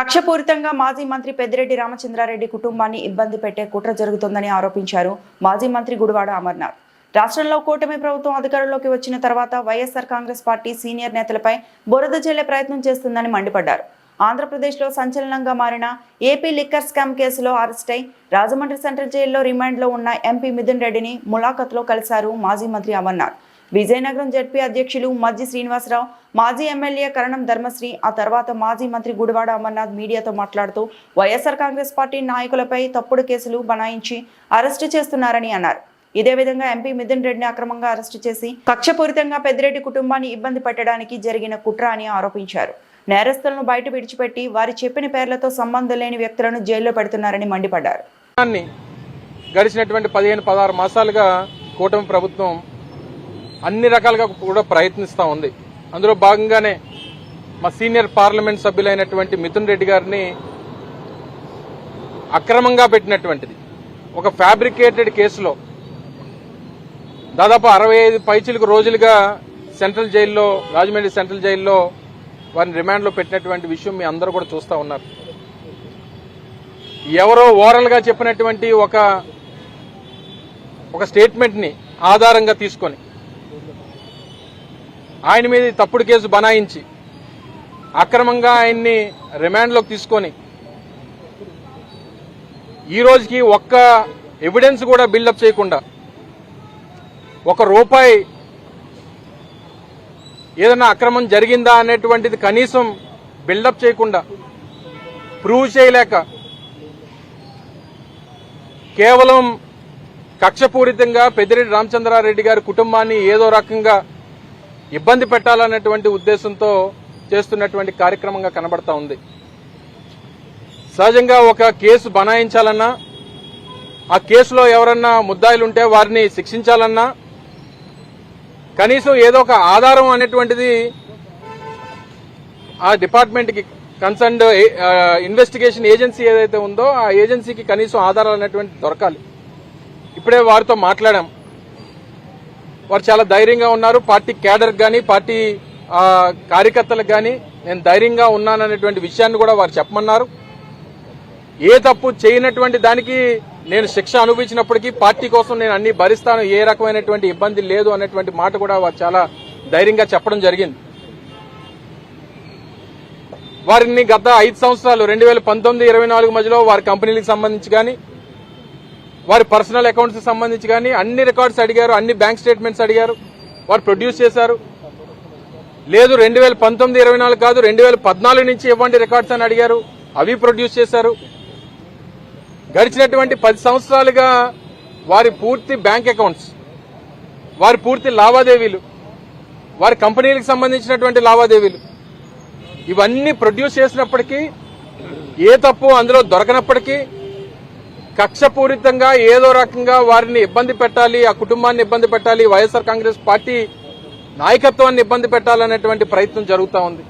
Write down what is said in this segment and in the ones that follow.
కక్షపూరితంగా మాజీ మంత్రి పెద్దిరెడ్డి రామచంద్రారెడ్డి కుటుంబాన్ని ఇబ్బంది పెట్టే కుట్ర జరుగుతోందని ఆరోపించారు మాజీ మంత్రి గుడివాడ అమర్నాథ్. రాష్ట్రంలో కూటమి ప్రభుత్వం అధికారంలోకి వచ్చిన తర్వాత వైఎస్ఆర్ కాంగ్రెస్ పార్టీ సీనియర్ నేతలపై బురద జల్లే ప్రయత్నం చేస్తుందని మండిపడ్డారు. ఆంధ్రప్రదేశ్లో సంచలనంగా మారిన ఏపీ లిక్కర్ స్కామ్ కేసులో అరెస్ట్ అయి రాజమండ్రి సెంట్రల్ జైల్లో రిమాండ్లో ఉన్న ఎంపీ మిథున్ రెడ్డిని ములాఖత్లో కలిశారు మాజీ మంత్రి అమర్నాథ్. విజయనగరం జడ్పీ అధ్యక్షులు మజ్జి శ్రీనివాసరావు మాజీ ఎమ్మెల్యే కరణం ధర్మశ్రీ ఆ తర్వాత మాజీ మంత్రి గుడివాడ అమర్నాథ్ మీడియాతో మాట్లాడుతూ వైఎస్ఆర్ కాంగ్రెస్ పార్టీ నాయకులపై తప్పుడు కేసులు బనాయించి అరెస్టు చేస్తున్నారని అన్నారు. ఇదే విధంగా ఎంపీ మిథున్ రెడ్డిని అక్రమంగా అరెస్టు చేసి కక్షపూరితంగా పెద్దిరెడ్డి కుటుంబాన్ని ఇబ్బంది పెట్టడానికి జరిగిన కుట్ర అని ఆరోపించారు. నేరస్తులను బయట విడిచిపెట్టి వారి చెప్పిన పేర్లతో సంబంధం లేని వ్యక్తులను జైల్లో పెడుతున్నారని మండిపడ్డారు. గడిచినటువంటి పదిహేను పదహారు మాసాలుగా కూటమి ప్రభుత్వం అన్ని రకాలుగా కూడా ప్రయత్నిస్తూ ఉంది. అందులో భాగంగానే మా సీనియర్ పార్లమెంట్ సభ్యులైనటువంటి మిథున్ రెడ్డి గారిని అక్రమంగా పెట్టినటువంటిది. ఒక ఫ్యాబ్రికేటెడ్ కేసులో దాదాపు అరవై ఐదు పైచిలకు రోజులుగా సెంట్రల్ జైల్లో రాజమండ్రి సెంట్రల్ జైల్లో వారిని రిమాండ్లో పెట్టినటువంటి విషయం మీ అందరూ కూడా చూస్తూ ఉన్నారు. ఎవరో ఓరల్గా చెప్పినటువంటి ఒక ఒక స్టేట్మెంట్ని ఆధారంగా తీసుకొని ఆయన మీద తప్పుడు కేసు బనాయించి అక్రమంగా ఆయన్ని రిమాండ్లోకి తీసుకొని ఈ రోజుకి ఒక్క ఎవిడెన్స్ కూడా బిల్డప్ చేయకుండా ఒక రూపాయి ఏదైనా అక్రమం జరిగిందా అనేటువంటిది కనీసం బిల్డప్ చేయకుండా ప్రూవ్ చేయలేక కేవలం కక్షపూరితంగా పెద్దిరెడ్డి రామచంద్రారెడ్డి గారి కుటుంబాన్ని ఏదో రకంగా ఇబ్బంది పెట్టాలనేటువంటి ఉద్దేశంతో చేస్తున్నటువంటి కార్యక్రమంగా కనబడతా ఉంది. సహజంగా ఒక కేసు బనాయించాలన్నా ఆ కేసులో ఎవరన్నా ముద్దాయిలు ఉంటే వారిని శిక్షించాలన్నా కనీసం ఏదో ఒక ఆధారం అనేటువంటిది ఆ డిపార్ట్మెంట్కి కన్సర్న్డ్ ఇన్వెస్టిగేషన్ ఏజెన్సీ ఏదైతే ఉందో ఆ ఏజెన్సీకి కనీసం ఆధారాలు అనేటువంటి దొరకాలి. ఇప్పుడే వారితో మాట్లాడాం. వారు చాలా ధైర్యంగా ఉన్నారు. పార్టీ క్యాడర్ కానీ పార్టీ కార్యకర్తలకు కానీ నేను ధైర్యంగా ఉన్నాననేటువంటి విషయాన్ని కూడా వారు చెప్పమన్నారు. ఏ తప్పు చేయనటువంటి దానికి నేను శిక్ష అనుభవించినప్పటికీ పార్టీ కోసం నేను అన్ని భరిస్తాను. ఏ రకమైనటువంటి ఇబ్బంది లేదు అనేటువంటి మాట కూడా వారు చాలా ధైర్యంగా చెప్పడం జరిగింది. వారిని గత ఐదు సంవత్సరాలు రెండు వేల పంతొమ్మిది ఇరవై నాలుగు మధ్యలో వారి కంపెనీలకు సంబంధించి కానీ వారి పర్సనల్ అకౌంట్స్ సంబంధించి కానీ అన్ని రికార్డ్స్ అడిగారు అన్ని బ్యాంక్ స్టేట్మెంట్స్ అడిగారు వారు ప్రొడ్యూస్ చేశారు. లేదు రెండు వేల పంతొమ్మిది ఇరవై నాలుగు కాదు రెండు వేల పద్నాలుగు నుంచి ఇవ్వండి రికార్డ్స్ అని అడిగారు. అవి ప్రొడ్యూస్ చేశారు. గడిచినటువంటి పది సంవత్సరాలుగా వారి పూర్తి బ్యాంక్ అకౌంట్స్ వారి పూర్తి లావాదేవీలు వారి కంపెనీలకు సంబంధించినటువంటి లావాదేవీలు ఇవన్నీ ప్రొడ్యూస్ చేసినప్పటికీ ఏ తప్పు అందులో దొరకనప్పటికీ కక్షపూరితంగా ఏదో రకంగా వారిని ఇబ్బంది పెట్టాలి ఆ కుటుంబాన్ని ఇబ్బంది పెట్టాలి వైఎస్ఆర్ కాంగ్రెస్ పార్టీ నాయకత్వాన్ని ఇబ్బంది పెట్టాలనేటువంటి ప్రయత్నం జరుగుతూ ఉంది.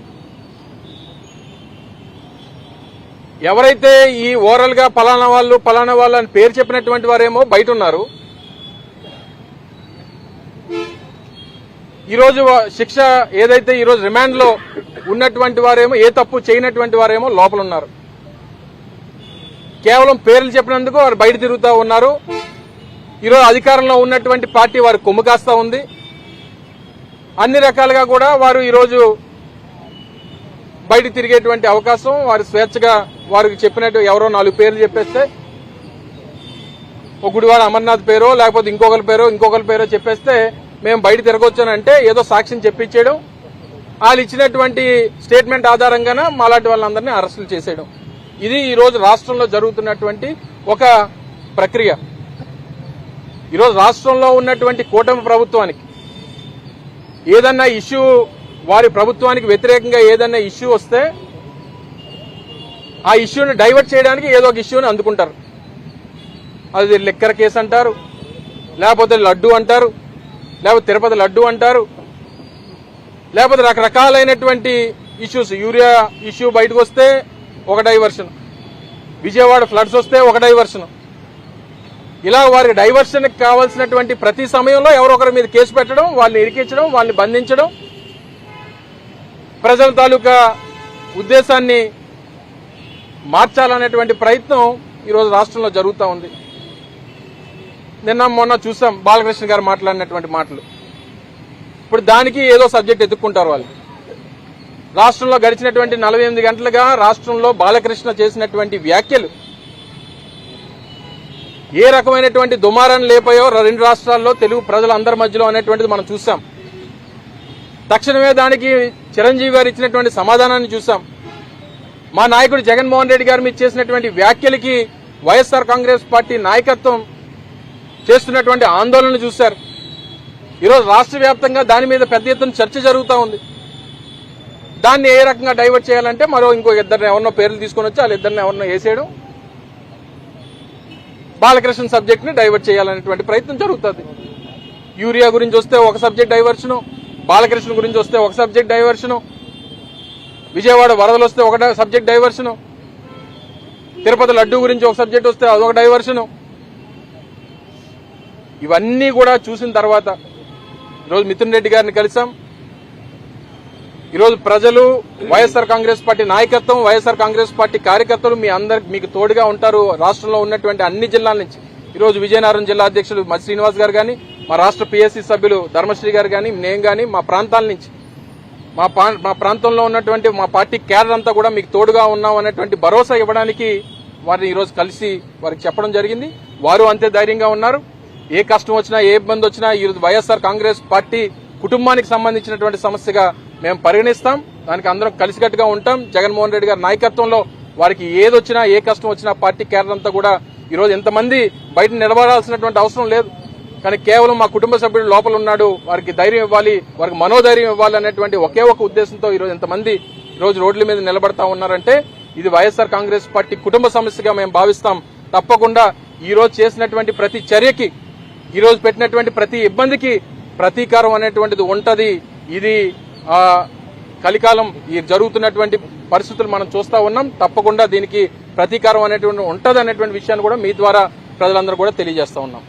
ఎవరైతే ఈ ఓరల్గా పలానా వాళ్ళు పలానా వాళ్ళు అని పేరు చెప్పినటువంటి వారేమో బయట ఉన్నారు ఈరోజు శిక్ష ఏదైతే ఈరోజు రిమాండ్లో ఉన్నటువంటి వారేమో ఏ తప్పు చేయనటువంటి వారేమో లోపల ఉన్నారు కేవలం పేర్లు చెప్పినందుకు వారు బయట తిరుగుతూ ఉన్నారు. ఈరోజు అధికారంలో ఉన్నటువంటి పార్టీ వారు కొమ్ము కాస్తా ఉంది. అన్ని రకాలుగా కూడా వారు ఈరోజు బయట తిరిగేటువంటి అవకాశం వారు స్వేచ్ఛగా వారికి చెప్పినట్టు ఎవరో నాలుగు పేర్లు చెప్పేస్తే ఒక గుడివాడ అమర్నాథ్ పేరో లేకపోతే ఇంకొకరి పేరో ఇంకొకరి పేరో చెప్పేస్తే మేము బయట తిరగొచ్చానంటే ఏదో సాక్ష్యం చెప్పించేయడం వాళ్ళు ఇచ్చినటువంటి స్టేట్మెంట్ ఆధారంగానే మాలాంటి వాళ్ళందరినీ అరెస్టులు చేసేయడం. ఇది ఈరోజు రాష్ట్రంలో జరుగుతున్నటువంటి ఒక ప్రక్రియ. ఈరోజు రాష్ట్రంలో ఉన్నటువంటి కూటమి ప్రభుత్వానికి ఏదన్నా ఇష్యూ వారి ప్రభుత్వానికి వ్యతిరేకంగా ఏదన్నా ఇష్యూ వస్తే ఆ ఇష్యూని డైవర్ట్ చేయడానికి ఏదో ఒక ఇష్యూని అందుకుంటారు. అది లిక్కర్ కేసు అంటారు లేకపోతే లడ్డు అంటారు లేకపోతే తిరుపతి లడ్డు అంటారు లేకపోతే రకరకాలైనటువంటి ఇష్యూస్ యూరియా ఇష్యూ బయటకు వస్తే ఒక డైవర్షన్ విజయవాడ ఫ్లడ్స్ వస్తే ఒక డైవర్షన్ ఇలా వారి డైవర్షన్ కావాల్సినటువంటి ప్రతి సమయంలో ఎవరో ఒకరి మీద కేసు పెట్టడం వాళ్ళని ఇరికించడం వాళ్ళని బంధించడం. ప్రజల తాలూకా ఉద్దేశాన్ని మార్చాలనేటువంటి ప్రయత్నం ఈరోజు రాష్ట్రంలో జరుగుతూ ఉంది. నిన్న మొన్న చూసాం బాలకృష్ణ గారు మాట్లాడినటువంటి మాటలు. ఇప్పుడు దానికి ఏదో సబ్జెక్ట్ ఎత్తుక్కుంటారు వాళ్ళు. రాష్ట్రంలో గడిచినటువంటి నలభై ఎనిమిది గంటలుగా రాష్ట్రంలో బాలకృష్ణ చేసినటువంటి వ్యాఖ్యలు ఏ రకమైనటువంటి దుమారాన్ని లేపాయో రెండు రాష్ట్రాల్లో తెలుగు ప్రజలందరి మధ్యలో అనేటువంటిది మనం చూసాం. తక్షణమే దానికి చిరంజీవి గారు ఇచ్చినటువంటి సమాధానాన్ని చూసాం. మా నాయకుడు జగన్మోహన్ రెడ్డి గారు మీద చేసినటువంటి వ్యాఖ్యలకి వైఎస్ఆర్ కాంగ్రెస్ పార్టీ నాయకత్వం చేస్తున్నటువంటి ఆందోళన చూశారు. ఈరోజు రాష్ట్ర వ్యాప్తంగా దాని మీద పెద్ద ఎత్తున చర్చ జరుగుతూ ఉంది. దాన్ని ఏ రకంగా డైవర్ట్ చేయాలంటే మరో ఇంకో ఇద్దరిని ఎవరినో పేర్లు తీసుకొని వచ్చి వాళ్ళ ఇద్దరిని ఎవరినో వేసేయడం బాలకృష్ణ సబ్జెక్ట్ని డైవర్ట్ చేయాలనేటువంటి ప్రయత్నం జరుగుతుంది. యూరియా గురించి వస్తే ఒక సబ్జెక్ట్ డైవర్షను బాలకృష్ణ గురించి వస్తే ఒక సబ్జెక్ట్ డైవర్షను విజయవాడ వరదలు వస్తే ఒక సబ్జెక్ట్ డైవర్షను తిరుపతి లడ్డు గురించి ఒక సబ్జెక్ట్ వస్తే అదొక డైవర్షను. ఇవన్నీ కూడా చూసిన తర్వాత ఈరోజు మిథున్ రెడ్డి గారిని కలిసాం. ఈరోజు ప్రజలు వైఎస్ఆర్ కాంగ్రెస్ పార్టీ నాయకత్వం వైఎస్ఆర్ కాంగ్రెస్ పార్టీ కార్యకర్తలు మీ అందరికి మీకు తోడుగా ఉంటారు. రాష్ట్రంలో ఉన్నటువంటి అన్ని జిల్లాల నుంచి ఈరోజు విజయనగరం జిల్లా అధ్యక్షులు మా శ్రీనివాస్ గారు కానీ మా రాష్ట్ర పిఎస్సి సభ్యులు ధర్మశ్రీ గారు కానీ నేను కానీ మా ప్రాంతాల నుంచి మా మా ప్రాంతంలో ఉన్నటువంటి మా పార్టీ క్యాడర్ అంతా కూడా మీకు తోడుగా ఉన్నాం అనేటువంటి భరోసా ఇవ్వడానికి వారిని ఈరోజు కలిసి వారికి చెప్పడం జరిగింది. వారు అంతే ధైర్యంగా ఉన్నారు. ఏ కష్టం వచ్చినా ఏ ఇబ్బంది వచ్చినా ఈరోజు వైఎస్ఆర్ కాంగ్రెస్ పార్టీ కుటుంబానికి సంబంధించినటువంటి సమస్యగా మేము పరిగణిస్తాం. దానికి అందరం కలిసికట్టుగా ఉంటాం. జగన్మోహన్ రెడ్డి గారి నాయకత్వంలో వారికి ఏదొచ్చినా ఏ కష్టం వచ్చినా పార్టీ కేరళ అంతా కూడా ఈరోజు ఎంతమంది బయట నిలబడాల్సినటువంటి అవసరం లేదు. కానీ కేవలం మా కుటుంబ సభ్యుడు లోపల ఉన్నాడు. వారికి ధైర్యం ఇవ్వాలి వారికి మనోధైర్యం ఇవ్వాలి అనేటువంటి ఒకే ఒక ఉద్దేశంతో ఈరోజు ఎంతమంది ఈరోజు రోడ్ల మీద నిలబడతా ఉన్నారంటే ఇది వైఎస్ఆర్ కాంగ్రెస్ పార్టీ కుటుంబ సమస్యగా మేము భావిస్తాం. తప్పకుండా ఈరోజు చేసినటువంటి ప్రతి చర్యకి ఈరోజు పెట్టినటువంటి ప్రతి ఇబ్బందికి ప్రతీకారం అనేటువంటిది ఉంటది. ఇది కలికాలం ఈ జరుగుతున్నటువంటి పరిస్థితులు మనం చూస్తా ఉన్నాం. తప్పకుండా దీనికి ప్రతీకారం అనేటువంటి ఉంటది అనేటువంటి విషయాన్ని కూడా మీ ద్వారా ప్రజలందరూ కూడా తెలియజేస్తా ఉన్నాం.